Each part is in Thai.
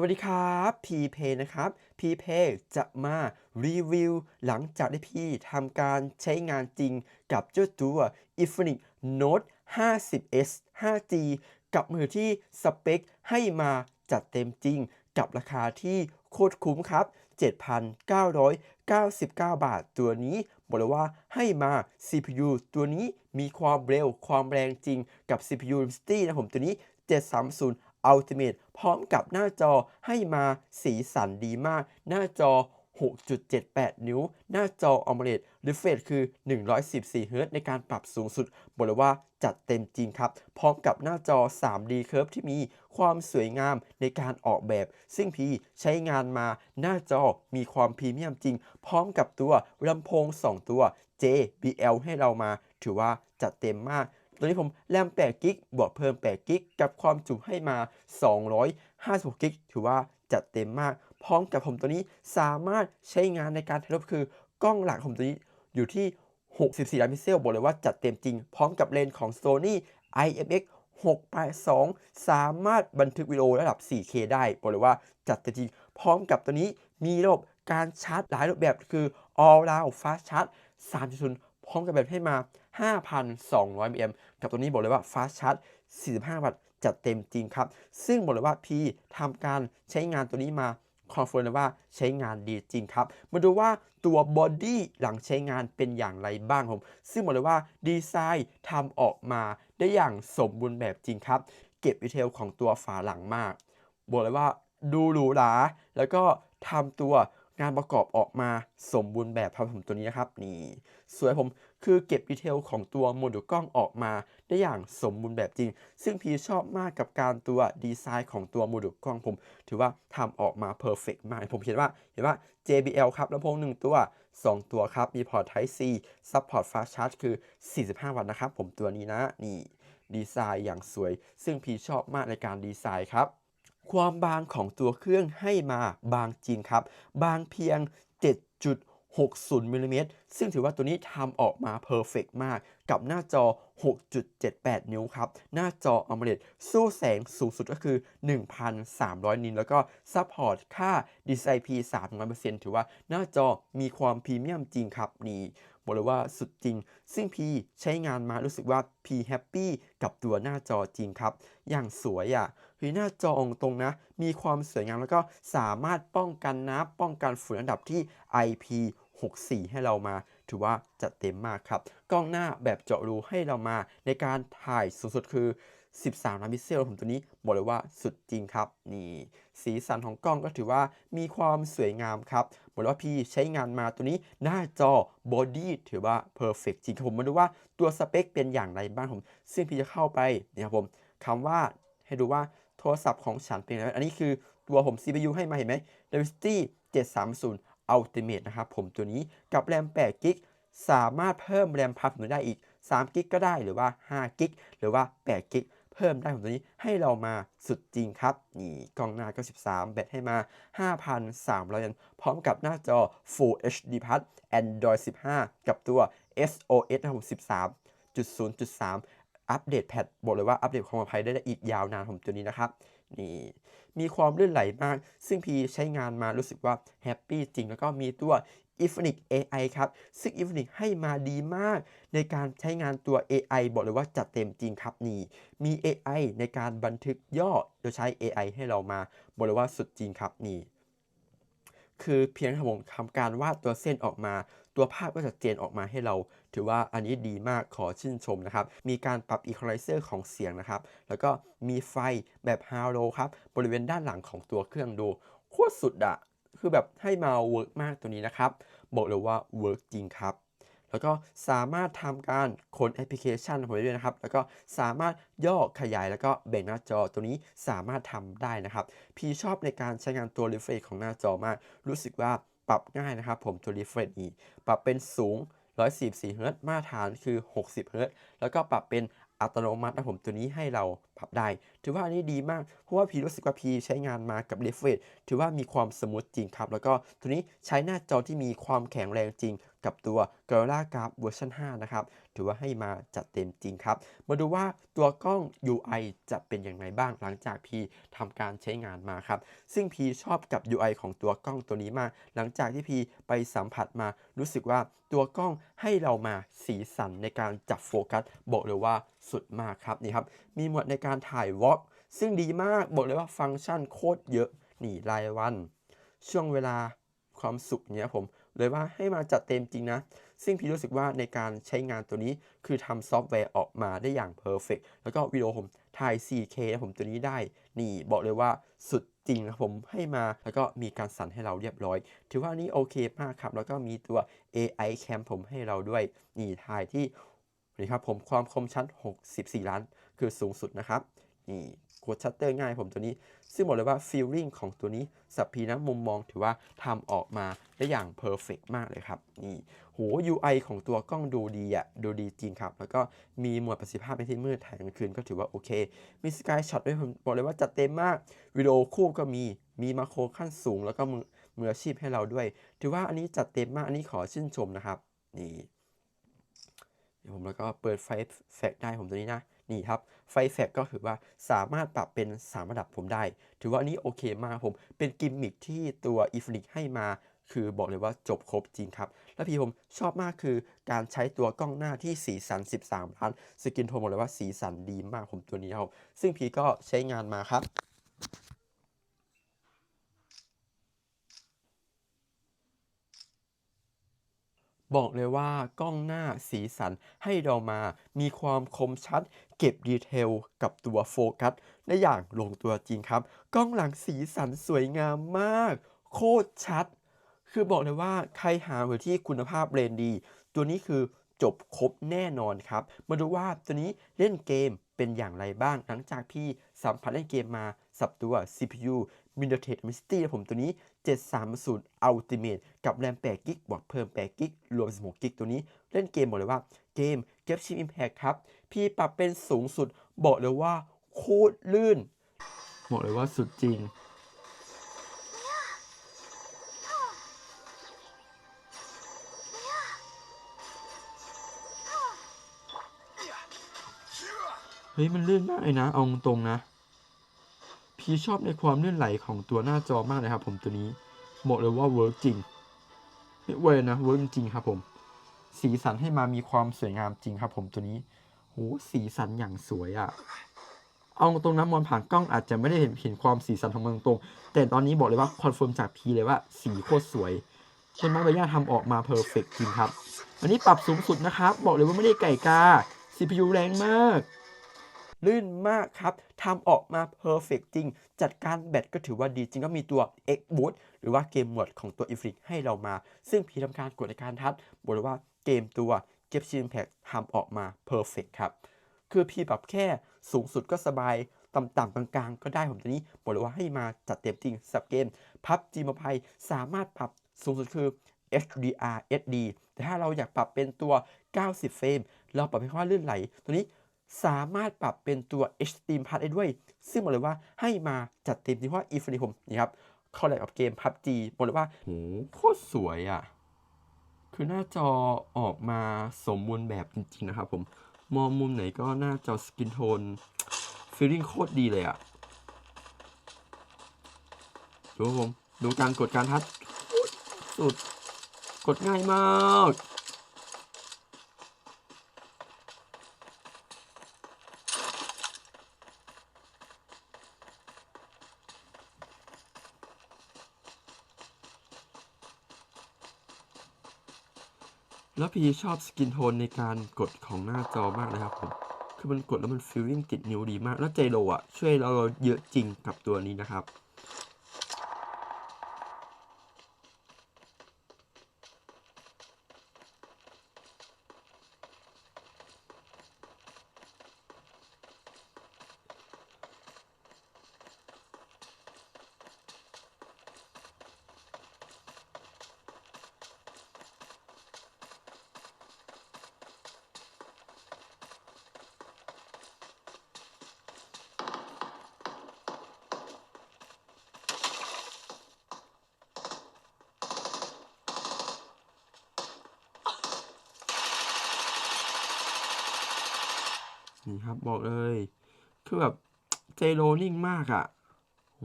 วัสดีครับพีเพนะครับพีเพจะมารีวิวหลังจากที่พี่ทำการใช้งานจริงกับเจ้าตัว Infinix Note 50s 5G กับมือที่สเปคให้มาจัดเต็มจริงกับราคาที่โคตรคุ้มครับ 7,999 บาทตัวนี้บอกเลยว่าให้มา CPU ตัวนี้มีความเร็วความแรงจริงกับ CPU Dimensity นะผมตัวนี้730 Ultimate พร้อมกับหน้าจอให้มาสีสันดีมาก หน้าจอ 6.78 นิ้ว หน้าจอ AMOLED Refresh คือ 114 Hz ในการปรับสูงสุด บอกเลยว่าจัดเต็มจริงครับ พร้อมกับหน้าจอ 3D Curve ที่มีความสวยงามในการออกแบบ ซึ่งพี่ใช้งานมาหน้าจอมีความพรีเมียมจริง พร้อมกับตัวลำโพง 2 ตัว JBL ให้เรามา ถือว่าจัดเต็มมาก ตัวนี้ผมแรม8กิกบวกเพิ่ม8กิกกับความจุให้มา 256กิกถือว่าจัดเต็มมาก พร้อมกับผมตัวนี้สามารถใช้งานในการถ่ายรูปคือกล้องหลักผมตัวนี้อยู่ที่ 64 ล้านพิกเซลบอกเลยว่าจัดเต็มจริง พร้อมกับเลนส์ของ Sony IMX 682 สามารถบันทึกวิดีโอระดับ 4K ได้บอกเลยว่าจัดเต็มจริง พร้อมกับตัวนี้มีระบบการชาร์จหลายรูปแบบคือ All Round Fast Charge 3.0 พร้อมกับแบบให้มา 5,200 mAh กับตัวนี้บอกเลยว่า Fast Charge 45 วัตต์จัดเต็มจริงครับ ซึ่งบอกเลยว่าพี่ทำการใช้งานตัวนี้มาคอนเฟิร์มเลยว่าใช้งานดีจริงครับ มาดูว่าตัวบอดี้หลังใช้งานเป็นอย่างไรบ้างผม ซึ่งบอกเลยว่าดีไซน์ทำออกมาได้อย่างสมบูรณ์แบบจริงครับ เก็บดีเทลของตัวฝาหลังมาก บอกเลยว่าดูหรูหราแล้วก็ทำตัวงานประกอบออกมาสมบูรณ์แบบครับผมตัวนี้นะครับนี่สวยผม คือเก็บดีเทลของตัวโมดูลกล้องออกมา ได้อย่างสมบูรณ์แบบจริง ซึ่งพีชอบมากกับการตัวดีไซน์ของตัวโมดูลกล้องผม ถือว่าทำออกมาเพอร์เฟกมาก ผมเห็นว่าเห็นว่า JBL ครับลำโพง 1 ตัว 2 ตัวครับ มีพอร์ต Type C Support Fast Charge คือ 45 วัตต์นะครับ ผมตัวนี้นะ นี่ดีไซน์อย่างสวย ซึ่งพีชอบมากในการดีไซน์ครับ ความบางของตัวเครื่องให้มาบางจริงครับ บางเพียง 7. 60มิลลิเมตรซึ่งถือว่าตัวนี้ทำออกมาเพอร์เฟกมาก กับหน้าจอ 6.78 นิ้วครับ หน้าจอ AMOLED สู้แสงสูงสุดก็คือ 1,300 นิตแล้วก็ซัพพอร์ตค่า DCI-P 300%ถือว่าหน้าจอมีความพรีเมียมจริงครับนี่บอกเลยว่าสุดจริง ซึ่งพีใช้งานมารู้สึกว่าพีแฮปปี้กับตัวหน้าจอจริงครับ อย่างสวยอะ่ะคือหน้าจอองตรงนะ มีความสวยงามแล้วก็สามารถป้องกันน้ำป้องกันฝุ่นระดับที่ IP 64 ให้เรามา ถือว่าจัดเต็มมากครับ กล้องหน้าแบบเจาะรูให้เรามา ในการถ่ายสูงสุดคือ 13 ล้านพิกเซลผมตัวนี้บอกเลยว่าสุดจริงครับ นี่สีสันของกล้องก็ถือว่ามีความสวยงามครับบอกเลยว่าพี่ใช้งานมาตัวนี้หน้าจอบอดี้ถือว่าเพอร์เฟกจริงครับผมมาดูว่าตัวสเปคเป็นอย่างไรบ้างผม ซึ่งพี่จะเข้าไปนี่ยครับผมคำว่าให้ดูว่าโทรศัพท์ของฉันเป็นอะไรอันนี้คือตัวผม CPU ให้มาเห็นไหม Dimensity 730 Ultimate นะครับผมตัวนี้กับแรม8กิกสามารถเพิ่มแรมพับหนูได้อีก3กิกก็ได้หรือว่า5กิกหรือว่า8กิกเพิ่มได้ของตัวนี้ให้เรามาสุดจริงครับ นี่กล้องหน้าก็13แบตให้มา 5,300ยันพร้อมกับหน้าจอ Full HD Plus Android 15 กับตัว SOS นะผม13.0.3 อัปเดตแพทบอกเลยว่าอัปเดตความปลอดภัยได้อีกยาวนานผมตัวนี้นะครับ นี่มีความลื่นไหลมาก ซึ่งพีใช้งานมารู้สึกว่าแฮปปี้จริง แล้วก็มีตัว Infinix AI ครับ ซึ่ง Infinix ให้มาดีมาก ในการใช้งานตัว AI บอกเลยว่าจัดเต็มจริงครับนี่ มี AI ในการบันทึกย่อโดยใช้ AI ให้เรามาบอกเลยว่าสุดจริงครับนี่ คือเพียงครับผมทำการวาดตัวเส้นออกมา ตัวภาพก็ชัดเจนออกมาให้เรา ถือว่าอันนี้ดีมากขอชื่นชมนะครับ มีการปรับ Equalizer ของเสียงนะครับ แล้วก็มีไฟแบบฮาโลครับ บริเวณด้านหลังของตัวเครื่องดูโคตรสุดอะคือแบบให้มาเวิร์กมากตัวนี้นะครับ บอกเลยว่าเวิร์กจริงครับแล้วก็สามารถทำการค้นแอปพลิเคชันผมได้ด้วยนะครับ แล้วก็สามารถย่อขยายแล้วก็แบ่งหน้าจอตัวนี้สามารถทำได้นะครับ พี่ชอบในการใช้งานตัว refresh ของหน้าจอมาก รู้สึกว่าปรับง่ายนะครับ ผมตัว refresh นี้ ปรับเป็นสูง 144 เฮิรตซ์มาตรฐานคือ 60 เฮิรตซ์แล้วก็ปรับเป็นอัตโนมัตินะผมตัวนี้ให้เราปรับได้ ถือว่าอันนี้ดีมาก เพราะว่าพีรู้สึกว่าพีใช้งานมากับ r e f r e s h ถือว่ามีความสมูทจริงครับ แล้วก็ตัวนี้ใช้หน้าจอที่มีความแข็งแรงจริงกับตัว Gorilla Glass เวอร์ชัน5นะครับ ถือว่าให้มาจัดเต็มจริงครับ มาดูว่าตัวกล้อง UI จะเป็นอย่างไรบ้างหลังจากพีทำการใช้งานมาครับ ซึ่งพีชอบกับ UI ของตัวกล้องตัวนี้มาก หลังจากที่พีไปสัมผัสมารู้สึกว่าตัวกล้องให้เรามาสีสันในการจับโฟกัส บอกเลยว่าสุดมากครับนี่ครับ มีหมดในการถ่ายวอล์กซึ่งดีมากบอกเลยว่าฟังก์ชันโคตรเยอะนี่รายวัน ช่วงเวลาความสุขเนี้ยผมเลยว่าให้มาจัดเต็มจริงนะ ซึ่งพี่รู้สึกว่าในการใช้งานตัวนี้คือทำซอฟต์แวร์ออกมาได้อย่างเพอร์เฟกแล้วก็วิดีโอผมถ่าย 4K นะผมตัวนี้ได้ นี่บอกเลยว่าสุดจริงนะผมให้มาแล้วก็มีการสั่นให้เราเรียบร้อย ถือว่านี่โอเคมากครับ แล้วก็มีตัว AI Cam ผมให้เราด้วย นี่ถ่ายที่นี่ครับผมความคมชัด 64 ล้าน คือสูงสุดนะครับนี่กดชัตเตอร์ง่ายผมตัวนี้ ซึ่งบอกเลยว่าฟีลลิ่งของตัวนี้สับพีนะมุมมองถือว่าทำออกมาได้อย่างเพอร์เฟกมากเลยครับนี่โห UI ของตัวกล้องดูดีอะดูดีจริงครับ แล้วก็มีหมวดประสิทธิภาพในที่มืดถ่ายกลางคืนก็ถือว่าโอเค มีสกายช็อตด้วยผมบอกเลยว่าจัดเต็มมาก วิดีโอคู่ก็มีมีมาโครขั้นสูง แล้วก็มือมืออาชีพให้เราด้วย ถือว่าอันนี้จัดเต็มมากอันนี้ขอชื่นชมนะครับนี่เดี๋ยวผมแล้วก็เปิดไฟแฟกได้ผมตัวนี้นะ นี่ครับไฟแฟกก็คือว่าสามารถปรับเป็น 3 ระดับผมได้ ถือว่านี้โอเคมากผมเป็นกิมมิคที่ตัวอีฟนิกให้มาคือบอกเลยว่าจบครบจริงครับ และพี่ผมชอบมากคือการใช้ตัวกล้องหน้าที่สีสัน 13 ล้าน สกินโทนบอกเลยว่าสีสันดีมากผมตัวนี้ครับซึ่งพี่ก็ใช้งานมาครับ บอกเลยว่ากล้องหน้าสีสันให้เรามามีความคมชัด เก็บดีเทลกับตัวโฟกัสได้อย่างลงตัวจริงครับ กล้องหลังสีสันสวยงามมาก โคตรชัด คือบอกเลยว่าใครหาหัวที่คุณภาพเรนดี ตัวนี้คือจบครบแน่นอนครับ มาดูว่าตัวนี้เล่นเกมเป็นอย่างไรบ้าง หลังจากพี่สัมผัสเล่นเกมมาสับตัว CPU MediaTek Dimensity ผมตัวนี้ 730 Ultimate กับแรม8กิกบวกเพิ่ม8กิกรวม 16กิกตัวนี้ เล่นเกมบอกเลยว่าเกม Genshin Impact ครับ พี่ปรับเป็นสูงสุดบอกเลยว่าโคตรลื่น บอกเลยว่าสุดจริงเฮ้ยมันลื่นมากเลยนะ เอาตรงนะ พี่ชอบในความลื่นไหลของตัวหน้าจอมากเลยครับผมตัวนี้บอกเลยว่าเวิร์กจริงไม่เวยนะเวิร์กจริงครับผม สีสันให้มามีความสวยงามจริงครับผมตัวนี้โหสีสันอย่างสวยอะ่ะเอาตรงนะมองผ่านกล้องอาจจะไม่ได้เห็นเห็นความสีสันของมันตรง แต่ตอนนี้บอกเลยว่าคอนเฟิร์มจากพีเลยว่าสีโคตรสวยต้นม้ใบหญ้าทำออกมาเพอร์เฟกจริงครับ อันนี้ปรับสูงสุดนะครับ บอกเลยว่าไม่ได้ไก่กา CPU แรงมาก ลื่นมากครับทำออกมาเพอร์เฟกจริง จัดการแบตก็ถือว่าดีจริงก็มีตัว X Boost หรือว่าเกมหมดของตัว i n f i n i ให้เรามา ซึ่งพีทำการกดในการทัดบอกเลยว่าเกมตัว g e p s i m p a c t ทำออกมาเพอร์เฟกครับ คือพีปรับแค่สูงสุดก็สบายต่ำๆกลางๆ ก็ได้ผมตัวนี้บอกเลยว่าให้มาจัดเต็มจริงสับเกม PUBG Mobile สามารถปรับสูงสุดคือ HDR SD แต่ถ้าเราอยากปรับเป็นตัว 90 เฟรม เราปรับให้ค่าลื่นไหล ตัวนี้ สามารถปรับเป็นตัว Extreme Plus ได้ด้วย ซึ่งบอกเลยว่าให้มาจัดเต็มที่เพราะ Infinity ผมนี่ครับคอลแลบกับเกม PUBG บอกเลยว่าโหโคตรสวยอะ คือหน้าจอออกมาสมบูรณ์แบบจริง ๆ นะครับผม มองมุมไหนก็หน้าจอสกินโทนฟีลลิ่งโคตรดีเลยอะ ดูผม ดูการกดการทัชสุด กดง่ายมาก แล้วพี่ชอบสกินโทนในการกดของหน้าจอมากเลยครับผมคือมันกดแล้วมันฟิลลิ่งติดนิ้วดีมาก แล้วใจโลอะช่วยเราเยอะจริงกับตัวนี้นะครับ นี่ครับบอกเลย คือแบบเจโรนิ่งมากอะ่ะโห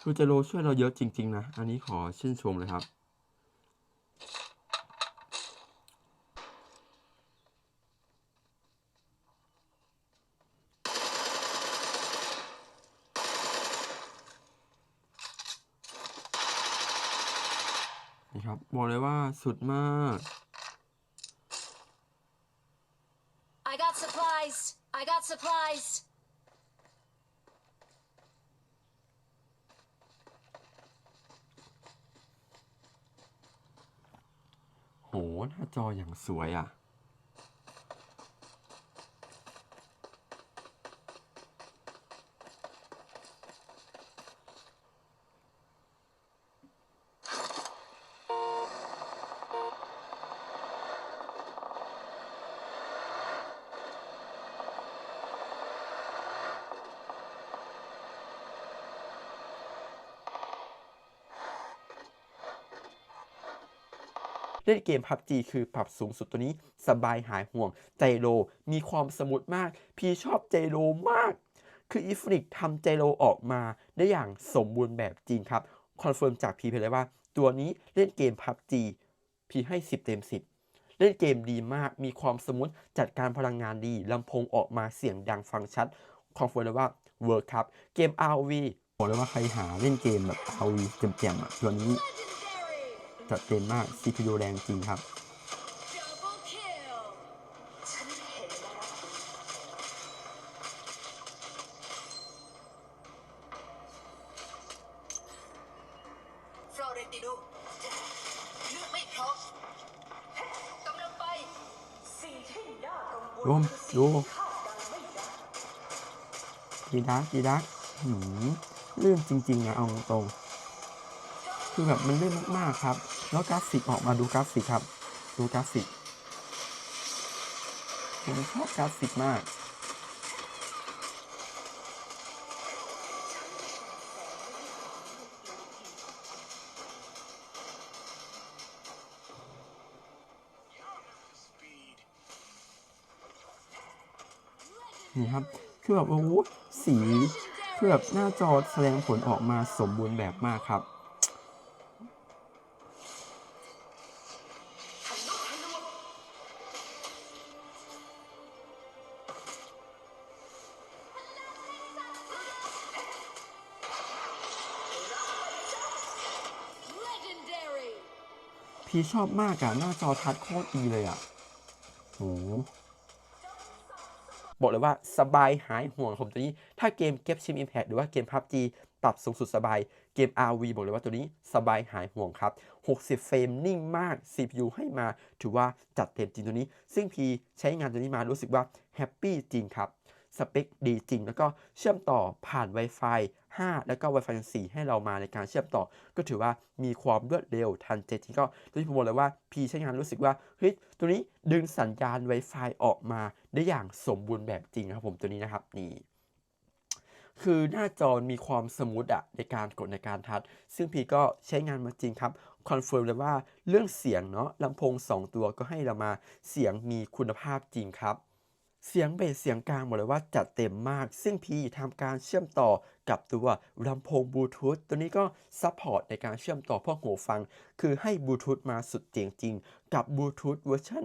คือเจโรช่วยเราเยอะจริง ๆ นะ อันนี้ขอชื่นชมเลยครับ ครับ บอกเลยว่าสุดมาก I got supplies. I got supplies. โหหน้าจออย่างสวยอะ เล่นเกม PUBG คือปรับสูงสุดตัวนี้สบายหายห่วงใจโล มีความสมูทมาก พี่ชอบใจโลมาก คืออีฟนิกทำใจโลออกมาได้อย่างสมบูรณ์แบบจริงครับ คอนเฟิร์มจากพีเพเลยว่า ตัวนี้เล่นเกม PUBG พี่ให้ 10 เต็ม 10เล่นเกมดีมาก มีความสมูทจัดการพลังงานดี ลำโพงออกมาเสียงดังฟังชัด คอนเฟิร์มเลยว่าเวิร์คครับ เกม ROV บอกเลยว่าใครหาเล่นเกมแบบ ROV แจ่มๆอะ ตัวนี้ จัดเต็มมาก CPU แรงจริงครับ Double kill. ฉันเห็นแล้วฟลอเรนติโนเลือกไม่พร้อมกำลังไป สิ่งที่น่ากังวลรวมคือดูสิ่งที่คาดการณ์ไม่ได้ ดีดักดีดักหืมลื่นจริงๆนะเอาตรงๆ คือแบบมันลื่นมากๆครับ แล้วกราฟิกออกมาดูกราฟิกครับ ดูกราฟิกผมชอบกราฟิกมากนี่ครับ คือแบบโอ้โหสีคือแบบหน้าจอแสดงผลออกมาสมบูรณ์แบบมากครับ พีชอบมากอะหน้าจอทัชโคตรดีเลยอะโหบอกเลยว่าสบายหายห่วงผมตัวนี้ ถ้าเกมเก็บชิม Impact หรือว่าเกม PUBG ปรับสูงสุดสบาย เกม RV บอกเลยว่าตัวนี้สบายหายห่วงครับ 60 เฟรมนิ่งมาก CPU ให้มา ถือว่าจัดเต็มจริงตัวนี้ ซึ่งพีใช้งานตัวนี้มารู้สึกว่าแฮปปี้จริงครับ สเปคดีจริง แล้วก็เชื่อมต่อผ่าน Wi-Fi 5 แล้วก็ Wi-Fi 4 ให้เรามาในการเชื่อมต่อ ก็ถือว่ามีความรวดเร็วทันใจจริงก็ตัวนี้ผมบอกเลยว่าพี่ใช้งานรู้สึกว่าเฮ้ยตัวนี้ดึงสัญญาณ Wi-Fi ออกมาได้อย่างสมบูรณ์แบบจริงครับผมตัวนี้นะครับนี่คือหน้าจอมีความสมูทอะในการกดในการทัชซึ่งพี่ก็ใช้งานมาจริงครับคอนเฟิร์มเลยว่าเรื่องเสียงเนาะลำโพง 2 ตัวก็ให้เรามาเสียงมีคุณภาพจริงครับ เสียงเบสเสียงกลางบอกเลยว่าจัดเต็มมาก ซึ่งพีทำการเชื่อมต่อกับตัวลำโพงบลูทูธตัวนี้ก็ซัพพอร์ตในการเชื่อมต่อพวกหูฟัง คือให้บลูทูธมาสุดเจ๋งจริง กับบลูทูธเวอร์ชัน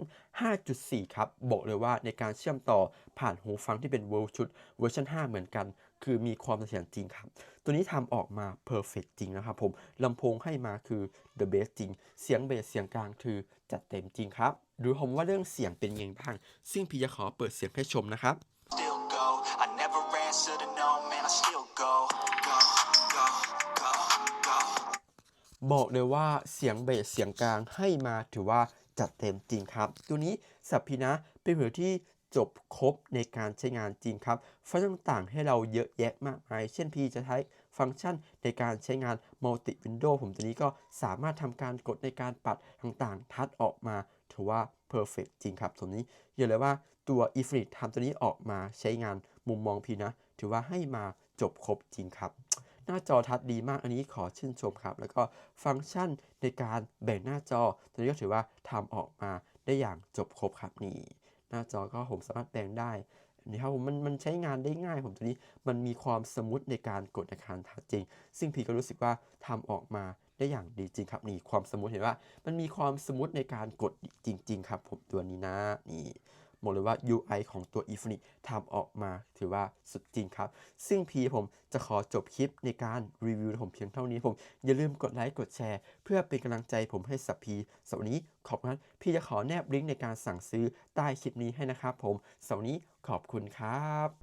5.4 ครับ บอกเลยว่าในการเชื่อมต่อผ่านหูฟังที่เป็นบลูทูธเวอร์ชัน5 เหมือนกัน คือมีความเสถียรจริงครับ ตัวนี้ทำออกมาเพอร์เฟกจริงนะครับผมลำโพงให้มาคือ the best จริง เสียงเบสเสียงกลางคือจัดเต็มจริงครับ ดูผมว่าเรื่องเสียงเป็นยังไงบ้าง ซึ่งพี่จะขอเปิดเสียงให้ชมนะครับ still go. I never answer to no, man, I still go, go, go, go, go. บอกเลยว่าเสียงเบสเสียงกลางให้มาถือว่าจัดเต็มจริงครับ ตัวนี้สับพีนะเป็นเหมือนที่ จบครบในการใช้งานจริงครับ ฟังก์ชันต่างๆ ให้เราเยอะแยะมากมาย เช่น พี่จะใช้ฟังก์ชันในการใช้งาน multi window ผมตัวนี้ก็สามารถทำการกดในการปัดต่างๆ ทัดออกมาถือว่า perfect จริงครับตัวนี้อย่าเลยว่าตัว e f i n i t ทำตัวนี้ออกมาใช้งานมุมมองพี่นะ ถือว่าให้มาจบครบจริงครับหน้าจอทัชดีมากอันนี้ขอชื่นชมครับ แล้วก็ฟังก์ชันในการแบ่งหน้าจอ ตัวนี้ก็ถือว่าทำออกมาได้อย่างจบครบครับนี่ หน้าจอก็ผมสามารถแปลงได้นี่ครับผมมันมันใช้งานได้ง่ายผมตัวนี้มันมีความสมูทในการกดอาคารทัชจริง ซึ่งพี่ก็รู้สึกว่าทำออกมาได้อย่างดีจริงครับนี่ความสมูทเห็นว่า มันมีความสมูทในการกดจริง ๆ ครับ ผมตัวนี้นะนี่ บอกเลยว่า UI ของตัว e f o n i c ทำออกมาถือว่าสุดจริงครับ ซึ่งพีผมจะขอจบคลิปในการรีวิวผมเพียงเท่านี้ผม อย่าลืมกดไลค์กดแชร์ เพื่อเป็นกำลังใจผมให้สับพีสำหรับวันนี้ขอบคุณพี่จะขอแนบลิงก์ในการสั่งซื้อใต้คลิปนี้ให้นะครับผมสำหรับวันนี้ขอบคุณครับ